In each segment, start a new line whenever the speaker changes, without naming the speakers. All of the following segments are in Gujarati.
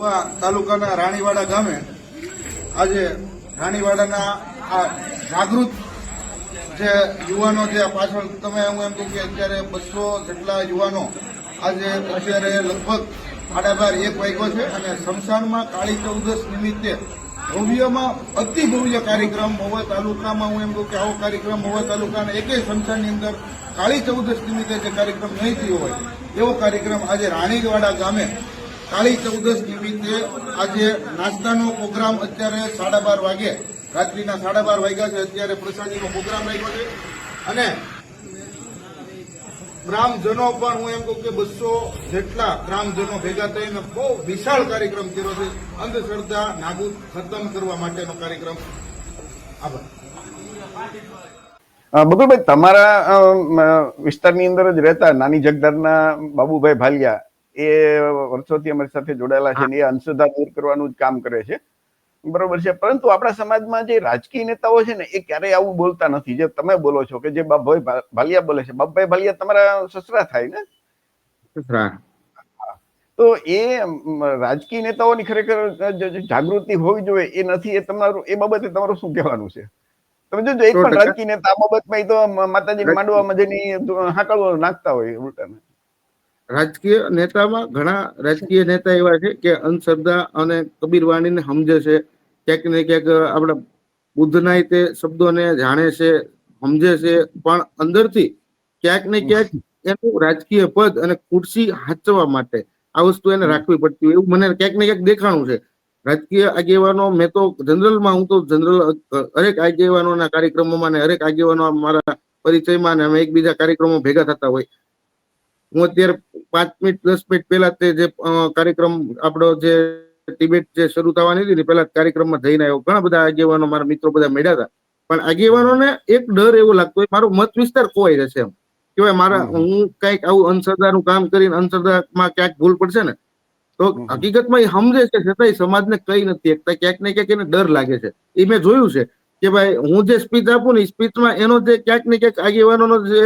તાલુકાના રાણીવાડા ગામે આજે રાણીવાડાના આ જાગૃત જે યુવાનો જે પાછળ તમે હું એમ કહું કે અત્યારે બસો જેટલા યુવાનો આજે અત્યારે લગભગ સાડા બાર એક વાગ્યો છે અને શમશાનમાં કાળી ચૌદશ નિમિત્તે ભવ્યમાં અતિ ભવ્ય કાર્યક્રમ મહુવા તાલુકામાં હું એમ કહું કે આવો કાર્યક્રમ મહુવા તાલુકાના એકેય શમશાનની અંદર કાળી ચૌદશ નિમિત્તે જે કાર્યક્રમ નહીં થયો હોય, એવો કાર્યક્રમ આજે રાણીવાડા ગામે કાળી ચૌદશ નિમિત્તે આજે નાસ્તાનો પ્રોગ્રામ અત્યારે સાડા બાર વાગે રાત્રિના સાડા બાર વાગ્યા છે અત્યારે પ્રસાદીનો પ્રોગ્રામ રાખ્યો છે. અને ગ્રામજનો પણ હું એમ કહું કે બસો જેટલા ગ્રામજનો ભેગા થઈને બહુ વિશાળ કાર્યક્રમ કર્યો છે. અંધશ્રદ્ધા નાબૂદ ખતમ કરવા માટેનો કાર્યક્રમ. આભાર.
અ, બકુલભાઈ તમારા વિસ્તારની અંદર જ રહેતા નાની જગદારના બાબુભાઈ ભાલિયા એ વર્ષોથી અમારી સાથે જોડાયેલા છે એ અંશધા દૂર કરવાનું જ કામ કરે છે. બરોબર છે. પરંતુ આપણા સમાજમાં જે રાજકીય નેતાઓ છે ને એ ક્યારેય આવું બોલતા નથી. જે તમે બોલો છો કે જે બાપભાઈ ભાલિયા બોલે છે. બાપભાઈ ભાલિયા તમારા સસરા થાય ને? તો એ રાજકીય નેતાઓની ખરેખર જાગૃતિ હોવી જોઈએ. એ નથી એ તમારું એ બાબતે તમારું શું કહેવાનું છે? તમે જોજો એક પણ રાજકીય નેતા બાબતમાં તો માતાજી માંડવામાં જેની હાકળો નાખતા હોય ઉલટાને.
રાજકીય નેતામાં ઘણા રાજકીય નેતા એવા છે કે અંધશ્રદ્ધા અને કબીરવાણીને સમજે છે. ક્યાંક ને ક્યાંક આપણા બુદ્ધના તે શબ્દોને જાણે છે, સમજે છે, પણ અંદરથી ક્યાંક ને ક્યાંક એનું રાજકીય પદ અને ખુરશી હાચવા માટે આ વસ્તુ એને રાખવી પડતી હોય. એવું મને ક્યાંક ને ક્યાંક દેખાણું છે. રાજકીય આગેવાનો મેં તો જનરલમાં હું તો જનરલ હરેક આગેવાનોના કાર્યક્રમોમાં ને હરેક આગેવાનો મારા પરિચયમાં ને અમે એકબીજા કાર્યક્રમો ભેગા થતા હોય. હું અત્યારે પાંચ મિનિટ દસ મિનિટ પહેલા તે જે કાર્યક્રમ આપણો જે ડિબેટ જે શરૂ થવાની હતી ને પહેલા કાર્યક્રમમાં જઈને આવ્યો. ઘણા બધા આગેવાનો મારા મિત્રો બધા મળ્યા હતા. પણ આગેવાનોને એક ડર એવો લાગતો હોય મારો મત વિસ્તાર ખોવાઈ જશે એમ. કેવાય મારા હું કંઈક આવું અંધશ્રદ્ધાનું કામ કરીને અંધશ્રદ્ધામાં ક્યાંક ભૂલ પડશે ને તો હકીકતમાં એ સમજે છે છતાંય સમાજને કઈ નથી એકતા. ક્યાંક ને ક્યાંક એને ડર લાગે છે. એ મેં જોયું છે કે ભાઈ હું જે સ્પીચ આપું ને સ્પીચમાં એનો જે ક્યાંક ને ક્યાંક આગેવાનોનો જે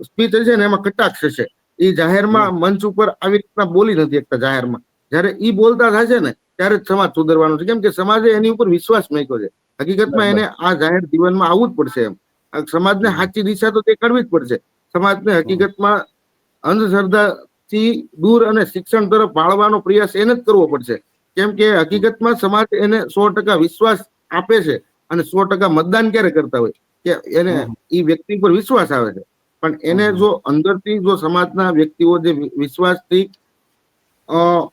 સ્પીચ છે ને એમાં કટાક્ષ છે. એ જાહેરમાં મંચ ઉપર આવી રીતના બોલી નથી એકતા જાહેરમાં. જ્યારે એ બોલતા થશે ને ત્યારે જ સમાજ સુધરવાનો છે. કેમ કે સમાજે એની ઉપર વિશ્વાસ મૂક્યો છે. હકીકતમાં એને આ જાહેર જીવનમાં આવવું જ પડશે એમ. સમાજને સાચી દિશા તો દેખાડવી જ પડશે. સમાજને હકીકતમાં અંધશ્રદ્ધાથી દૂર અને શિક્ષણ તરફ વાળવાનો પ્રયાસ એને જ કરવો પડશે. કેમ કે હકીકતમાં સમાજ એને સો ટકા વિશ્વાસ આપે છે અને સો ટકા મતદાન ક્યારે કરતા હોય? કે એને એ વ્યક્તિ પર વિશ્વાસ આવે છે. પણ એને જો અંદરથી જો સમાજના વ્યક્તિઓ જે વિશ્વાસથી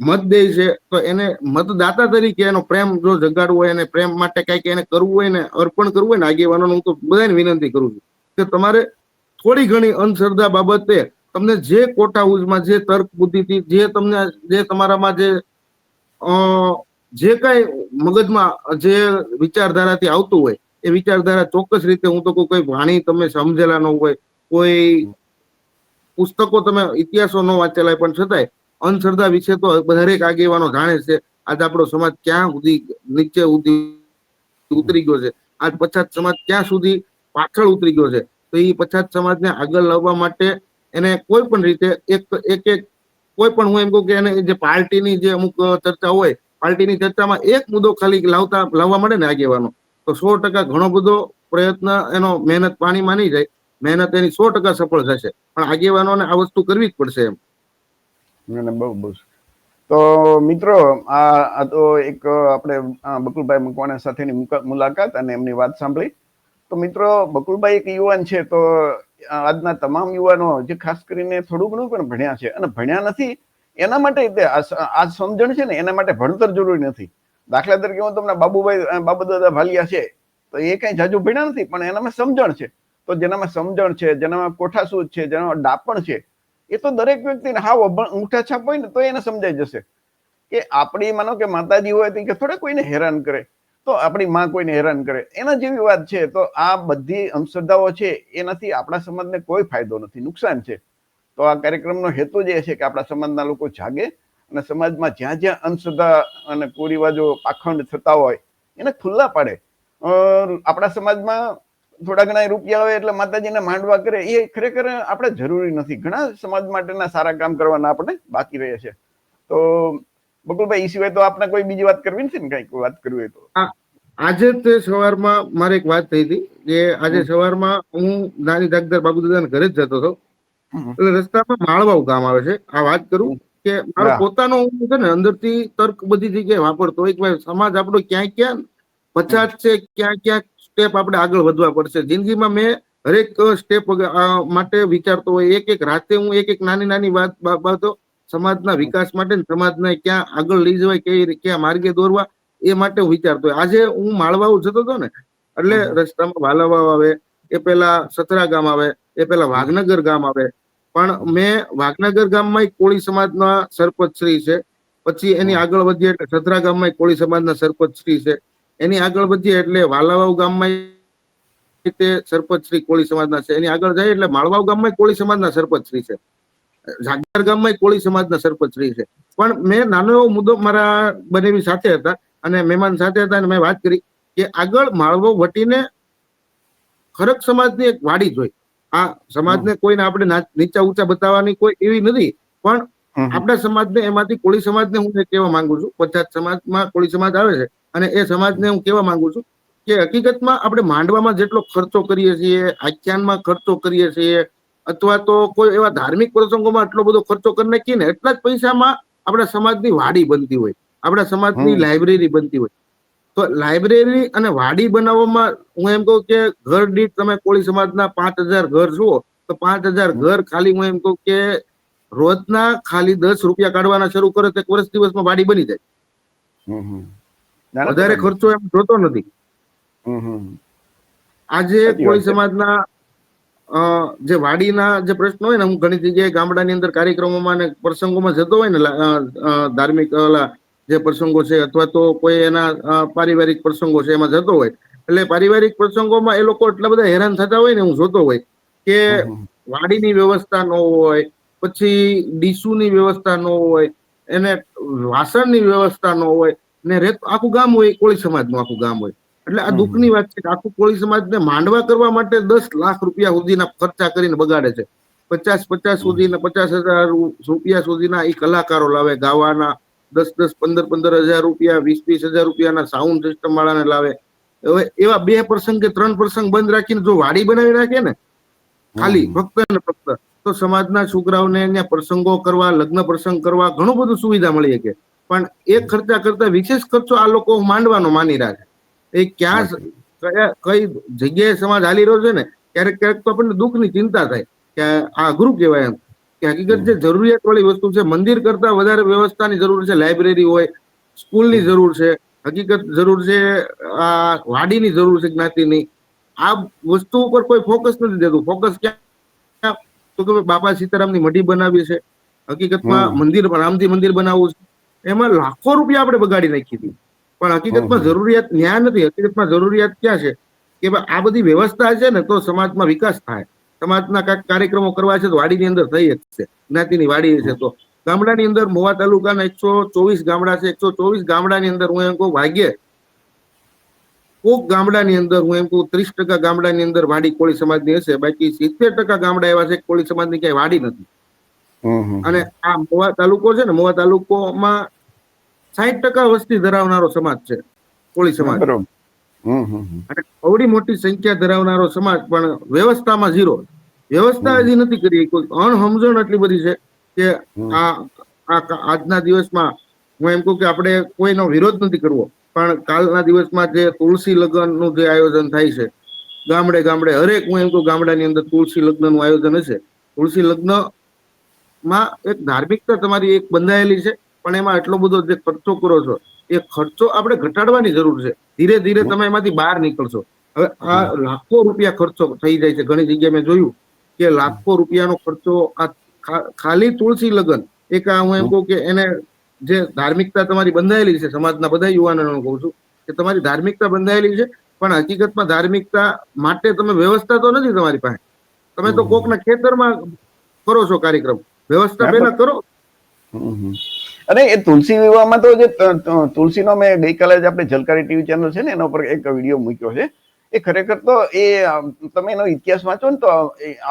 મત દે છે તો એને મતદાતા તરીકે એનો પ્રેમ જો જગાડવો હોય એને પ્રેમ માટે કંઈક એને કરવું હોય ને અર્પણ કરવું હોય ને આગેવાનોને હું તો બધાને વિનંતી કરું છું કે તમારે થોડી ઘણી અંધશ્રદ્ધા બાબતે તમને જે કોટા હાઉસમાં જે તર્ક બુદ્ધિથી જે તમને જે તમારામાં જે અ, જે કઈ મગજમાં જે વિચારધારાથી આવતું હોય એ વિચારધારા ચોક્કસ રીતે હું તો કોઈ વાણી તમે સમજેલા ન હોય કોઈ પુસ્તકો તમે ઇતિહાસો ન વાંચેલા પણ છતાંય અંધશ્રદ્ધા વિશે તો દરેક આગેવાનો જાણે છે, આજ આપણો સમાજ ક્યાં સુધી નીચે ઉતરી ગયો છે? આજ પછાત સમાજ ક્યાં સુધી પાછળ ઉતરી ગયો છે? તો એ પછાત સમાજને આગળ લાવવા માટે એને કોઈ પણ રીતે એક એક એક, કોઈ પણ હું એમ કહું કે એને જે પાર્ટીની જે અમુક ચર્ચા હોય, પાર્ટીની ચર્ચામાં એક મુદ્દો ખાલી લાવતા, લાવવા મળે ને આગેવાનો. તો સો ટકા ઘણો બધો પ્રયત્ન એનો મહેનત પાણી માની જાય. મહેનત એની સો ટકા સફળ થશે. પણ આગેવાનોને આ વસ્તુ કરવી જ પડશે એમ.
બહુ બહુ તો મિત્રો, આ તો એક આપણે બકુલભાઈ મકવાણા સાથેની મુલાકાત અને એમની વાત સાંભળી. તો મિત્રો, બકુલભાઈ એક યુવાન છે, તો આજના તમામ યુવાનો જે ખાસ કરીને થોડું ઘણું પણ ભણ્યા છે. અને ભણ્યા નથી, એના માટે તે આ સમજણ છે ને, એના માટે ભણતર જરૂરી નથી. દાખલા તરીકે હું તમને બાબુભાઈ બાબુદાદા ભાલિયા છે, તો એ કઈ જાજુ ભણ્યા નથી, પણ એનામાં સમજણ છે. તો જેનામાં સમજણ છે, જેનામાં કોઠાસૂઝ છે, જેનામાં ડાપણ છે, એ તો દરેક વ્યક્તિને હાવ ઊંઠા છાપ હોય ને, તો એને સમજાઈ જશે. કે આપણી, માનો કે માતાજી હોય તો કે થોડે કોઈને હેરાન કરે. તો આપણી માં કોઈને હેરાન કરે. એના જેવી વાત છે, તો આ બધી અંધશ્રદ્ધાઓ છે, એનાથી આપણા સમાજને કોઈ ફાયદો નથી, નુકસાન છે. તો આ કાર્યક્રમનો હેતુ જ એ છે કે આપણા સમાજના લોકો જાગે અને સમાજમાં જ્યાં જ્યાં અંધશ્રદ્ધા અને કુરિવાજો પાખંડ થતા હોય, એને ખુલ્લા પાડે. આપણા સમાજમાં થોડા ઘણા રૂપિયા આવે એટલે માતાજીને માંડવા કરે એ ખરેખર આપણે જરૂરી નથી. ઘણા સમાજ માટેના સારા કામ કરવાના આપણે બાકી રહે છે. તો બકુલભાઈ એ સિવાય તો આપને કોઈ બીજી વાત કરવી નથી ને કંઈક વાત કરવી હોય તો?
આજે તે સવારમાં મારે એક વાત થઈ હતી કે આજે સવારમાં હું નાની દાગદાર બાબુ દાદાના ઘરે જ જતો હતો. એટલે રસ્તામાં માળવાવ ગામ આવે છે. આ વાત કરું કે મારો. પોતાનો હું છે ને અંદરથી તર્ક બધી જગ્યાએ વાપરતો એક સમાજ આપણો ક્યાં ક્યાં પછાત છે ક્યાં ક્યાં સ્ટેપ આપણે આગળ વધવા પડશે. જિંદગીમાં મેં હરેક સ્ટેપ માટે વિચારતો હોય એક એક રાતે હું એક એક નાની નાની વાત બાબતો સમાજના વિકાસ માટે સમાજને ક્યાં આગળ લઈ જવાય કઈ ક્યાં માર્ગે દોરવા એ માટે હું વિચારતો હોય. આજે હું માળવાઓ જતો હતો ને એટલે રસ્તામાં વાલાવાવ આવે એ પેલા સતરા ગામ આવે એ પેલા વાઘનગર ગામ આવે. પણ મેં વાઘનગર ગામમાં કોળી સમાજના સરપંચ શ્રી છે. પછી એની આગળ વધીએ એટલે સતરા ગામમાં કોળી સમાજના સરપંચ શ્રી છે. એની આગળ વધીએ એટલે વાલાવાવ ગામમાં તે સરપંચ શ્રી કોળી સમાજના છે. એની આગળ જાય એટલે માળવાવ ગામમાં કોળી સમાજના સરપંચ શ્રી છે. જાગર ગામમાં કોળી સમાજના સરપંચ શ્રી છે. પણ મેં નાનો એવો મુદ્દો મારા બનેવી સાથે હતા અને મહેમાન સાથે હતા અને મેં વાત કરી કે આગળ માળવો વટીને ખરક સમાજની એક વાડી જોઈ. આ સમાજને કોઈને આપણે નીચા ઊંચા બતાવવાની કોઈ એવી નથી. પણ. આપણા સમાજને એમાંથી કોળી સમાજને હું કહેવા માંગુ છું પછાત સમાજમાં કોળી સમાજ આવે છે અને એ સમાજને હું કહેવા માંગુ છું કે હકીકતમાં આપણે માંડવામાં જેટલો ખર્ચો કરીએ છીએ આખ્યાનમાં ખર્ચો કરીએ છીએ અથવા તો કોઈ એવા ધાર્મિક પ્રસંગોમાં એટલો બધો ખર્ચો કરી નાખીએ ને એટલા જ પૈસામાં આપણા સમાજની વાડી બનતી હોય આપણા સમાજની લાઇબ્રેરી બનતી હોય. તો લાઇબ્રેરી અને વાડી બનાવવામાં હું એમ કહું કે ઘર દીઠ તમે કોળી સમાજના પાંચ હજાર ઘર જુઓ તો પાંચ હજાર ઘર ખાલી હું એમ કહું કે રોજના ખાલી દસ રૂપિયા કાઢવાના શરૂ કરે તો એક વર્ષ દિવસમાં વાડી બની જાય વધારે ખર્ચો એમ જોતો નથી. આજે
છે.
સમાજના જે વાડીના જે પ્રશ્નો હોય ને હું ઘણી જગ્યાએ ગામડાની અંદર કાર્યક્રમોમાં ને પ્રસંગોમાં જતો હોય ને ધાર્મિક જે પ્રસંગો છે અથવા તો કોઈ એના પારિવારિક પ્રસંગો છે એમાં જતો હોય એટલે પારિવારિક પ્રસંગોમાં એ લોકો એટલા બધા હેરાન થતા હોય ને હું જોતો હોય કે. વાડીની વ્યવસ્થા ન હોય પછી ડીસુની વ્યવસ્થા ન હોય એને વાસણની વ્યવસ્થા ન હોય ને રેત આખું ગામ હોય કોળી સમાજનું આખું ગામ હોય. એટલે આ દુઃખની વાત છે કે આખું કોળી સમાજને માંડવા કરવા માટે દસ લાખ રૂપિયા સુધીના ખર્ચા કરીને બગાડે છે. પચાસ પચાસ સુધીના પચાસ હજાર રૂપિયા સુધીના એ કલાકારો લાવે ગાવાના દસ દસ પંદર પંદર હજાર રૂપિયા વીસ વીસ હજાર રૂપિયાના સાઉન્ડ સિસ્ટમ વાળાને લાવે. હવે એવા બે પ્રસંગ કે ત્રણ પ્રસંગ બંધ રાખીને જો વાડી બનાવી રાખે ને ખાલી. ફક્ત ને ફક્ત તો સમાજના છોકરાઓને અહીંયા પ્રસંગો કરવા, લગ્ન પ્રસંગ કરવા ઘણું બધું સુવિધા મળી શકે. પણ એ ખર્ચા કરતા વિશેષ ખર્ચો આ લોકો માંડવાનો માની રહ્યા છે. એ ક્યાં કયા, કઈ જગ્યાએ સમાજ હાલી રહ્યો છે ને, ક્યારેક ક્યારેક તો આપણને દુઃખની ચિંતા થાય કે આ અઘરું કહેવાય એમ. કે હકીકત જે જરૂરિયાત વાળી વસ્તુ છે. મંદિર કરતા વધારે વ્યવસ્થાની જરૂર છે, લાઇબ્રેરી હોય, સ્કૂલની જરૂર છે, હકીકત જરૂર છે, આ વાડીની જરૂર છે જ્ઞાતિની. આ વસ્તુ ઉપર કોઈ ફોકસ નથી દેતું. ફોકસ ક્યાં તો કે બાબા બાપા સીતારામની મઢી બનાવી છે. હકીકતમાં. મંદિર રામજી મંદિર બનાવવું છે. એમાં લાખો રૂપિયા આપણે બગાડી નાખી હતી. પણ હકીકતમાં. જરૂરિયાત ન્યાય નથી. હકીકતમાં જરૂરિયાત ક્યાં છે? કે આ બધી વ્યવસ્થા છે ને તો સમાજમાં વિકાસ થાય. સમાજના કાંઈક કાર્યક્રમો કરવા છે તો વાડીની અંદર થઈ શકશે. જ્ઞાતિની વાડી છે તો. ગામડાની અંદર મોવા તાલુકાના એકસો ચોવીસ ગામડા છે. એકસો ચોવીસ ગામડાની અંદર હું એમ કહું ભાગ્યે કોક ગામડાની અંદર હું એમ કહું ત્રીસ ટકા ગામડાની અંદર વાડી કોળી સમાજની હશે બાકી સિત્તેર ટકા ગામડા એવા છે કોળી સમાજની ક્યાંય વાડી નથી. અને આ મોવા તાલુકો છે ને મોવા તાલુકોમાં સાહીઠ ટકા વસ્તી ધરાવનારો સમાજ છે કોળી સમાજ. અને અવડી મોટી સંખ્યા ધરાવનારો સમાજ પણ વ્યવસ્થામાં ઝીરો વ્યવસ્થા હજી નથી કરી કોઈ અણસમજણ એટલી બધી છે કે આ આજના દિવસમાં હું એમ કહું કે આપણે કોઈનો વિરોધ નથી કરવો. પણ કાલના દિવસમાં જે તુલસી લગ્નનું જે આયોજન થાય છે, ગામડે ગામડે, હરેક હું એમ કહું ગામડાની અંદર તુલસી લગ્નનું આયોજન હશે. તુલસી લગ્નમાં એક ધાર્મિકતા તમારી એક બંધાયેલી છે, પણ એમાં એટલો બધો જે ખર્ચો કરો છો, એ ખર્ચો આપણે ઘટાડવાની જરૂર છે. ધીરે ધીરે તમે એમાંથી બહાર નીકળશો. હવે આ લાખો રૂપિયા ખર્ચો થઈ જાય છે. ઘણી જગ્યાએ મેં જોયું કે લાખો રૂપિયાનો ખર્ચો આ ખાલી તુલસી લગ્ન, એક આ હું એમ કહું કે એને જે ધાર્મિકતા તમારી બંધાયેલી છે સમાજના બધા યુવાનોને કહું છું કે તમારી ધાર્મિકતા બંધાયેલી છે પણ હકીકતમાં ધાર્મિકતા માટે તમે વ્યવસ્થા તો નથી તમારી પાસે તમે તો. કોકના ખેતરમાં કરો છો કાર્યક્રમ વ્યવસ્થા પહેલા કરો.
અને એ તુલસી વિવાહમાં તો જે તુલસીનો મેં ગઈકાલે જ આપણે જલકારી ટીવી ચેનલ છે ને એના ઉપર એક વીડિયો મૂક્યો છે એ ખરેખર તો એ તમે એનો ઇતિહાસ વાંચો ને તો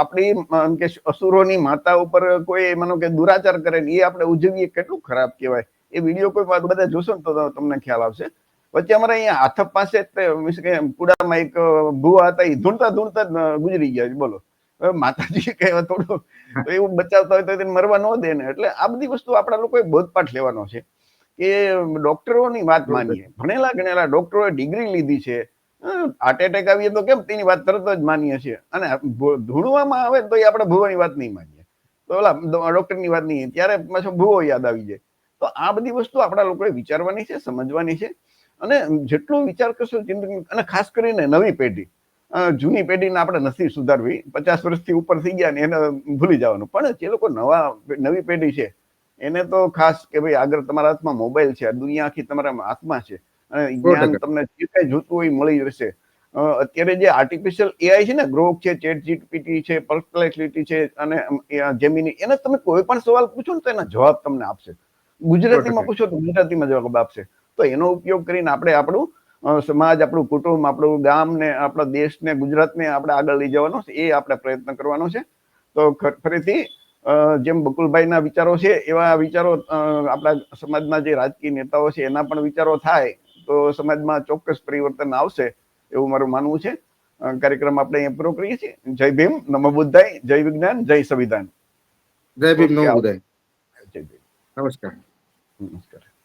આપણી કે અસુરોની માતા ઉપર કોઈ માનો કે દુરાચાર કરે એ આપણે ઉજવીએ કેટલું ખરાબ કહેવાય. એ વીડિયો કોઈ વાત બધા જોશો ને તો તમને ખ્યાલ આવશે. વચ્ચે અમારે અહીંયા હાથપ પાસે કે કુડામાં એક ભૂવા હતા એ ધૂણતા ધૂણતા ગુજરી ગયા બોલો. માતાજી કહેવા હવે થોડું એવું બચાવતા હોય તો તેને મરવા ન દે ને. એટલે આ બધી વસ્તુ આપણા લોકોએ બોધપાઠ લેવાનો છે કે, ડોક્ટરોની વાત માનીએ. ભણેલા ગણેલા ડોક્ટરોએ ડિગ્રી લીધી છે. હાર્ટ એટેક આવીએ તો કેમ? તેની વાત તરત જ માનીએ છીએ. અને ધૂણવામાં આવે તો એ આપણે ભૂવાની વાત નહીં માનીએ. તો ઓલા ડોક્ટરની વાત નહીં. ત્યારે પાછો ભૂવો યાદ આવી જાય. તો આ બધી વસ્તુ આપણા લોકોએ વિચારવાની છે, સમજવાની છે. અને જેટલું વિચાર કરશો જિંદગી અને ખાસ કરીને નવી પેઢી. જૂની પેઢીને આપણે નથી સુધારવી. પચાસ વર્ષથી ઉપર થઈ ગયા ને એને ભૂલી જવાનું. પણ જે લોકો નવા, નવી પેઢી છે, એને તો ખાસ કે ભાઈ આગળ તમારા હાથમાં મોબાઈલ છે દુનિયા આખી તમારા હાથમાં છે. અને જ્ઞાન તમને જે કઈ જોતું હોય મળી રહેશે. અત્યારે જે આર્ટિફિશિયલ એઆઈ છે ને ગ્રોક છે ચેટ જીપીટી છે પર્સનાલિટી છે અને જેમિની એને તમે કોઈ પણ સવાલ પૂછો ને તો એના જવાબ તમને આપશે. ગુજરાતીમાં પૂછો તો ગુજરાતીમાં જવાબ આપશે. તો એનો ઉપયોગ કરીને આપણે આપણું સમાજ આપણું કુટુંબ આપણું ગામ ને આપણા દેશને ગુજરાતને આપણે આગળ લઈ જવાનો છે. એ આપણે પ્રયત્ન કરવાનો છે. તો ફરીથી જેમ બકુલભાઈના વિચારો છે એવા વિચારો આપણા સમાજના જે રાજકીય નેતાઓ છે એના પણ વિચારો થાય. તો સમાજમાં ચોક્કસ પરિવર્તન આવશે એવું મારું માનવું છે. કાર્યક્રમ આપણે અહીંયા પૂરો કરીએ છીએ. જય ભીમ નમો બુદ્ધાય જય વિજ્ઞાન જય સંવિધાન.
જય ભીમ નમો બુદ્ધાય.
જય ભીમ.
નમસ્કાર.
નમસ્કાર.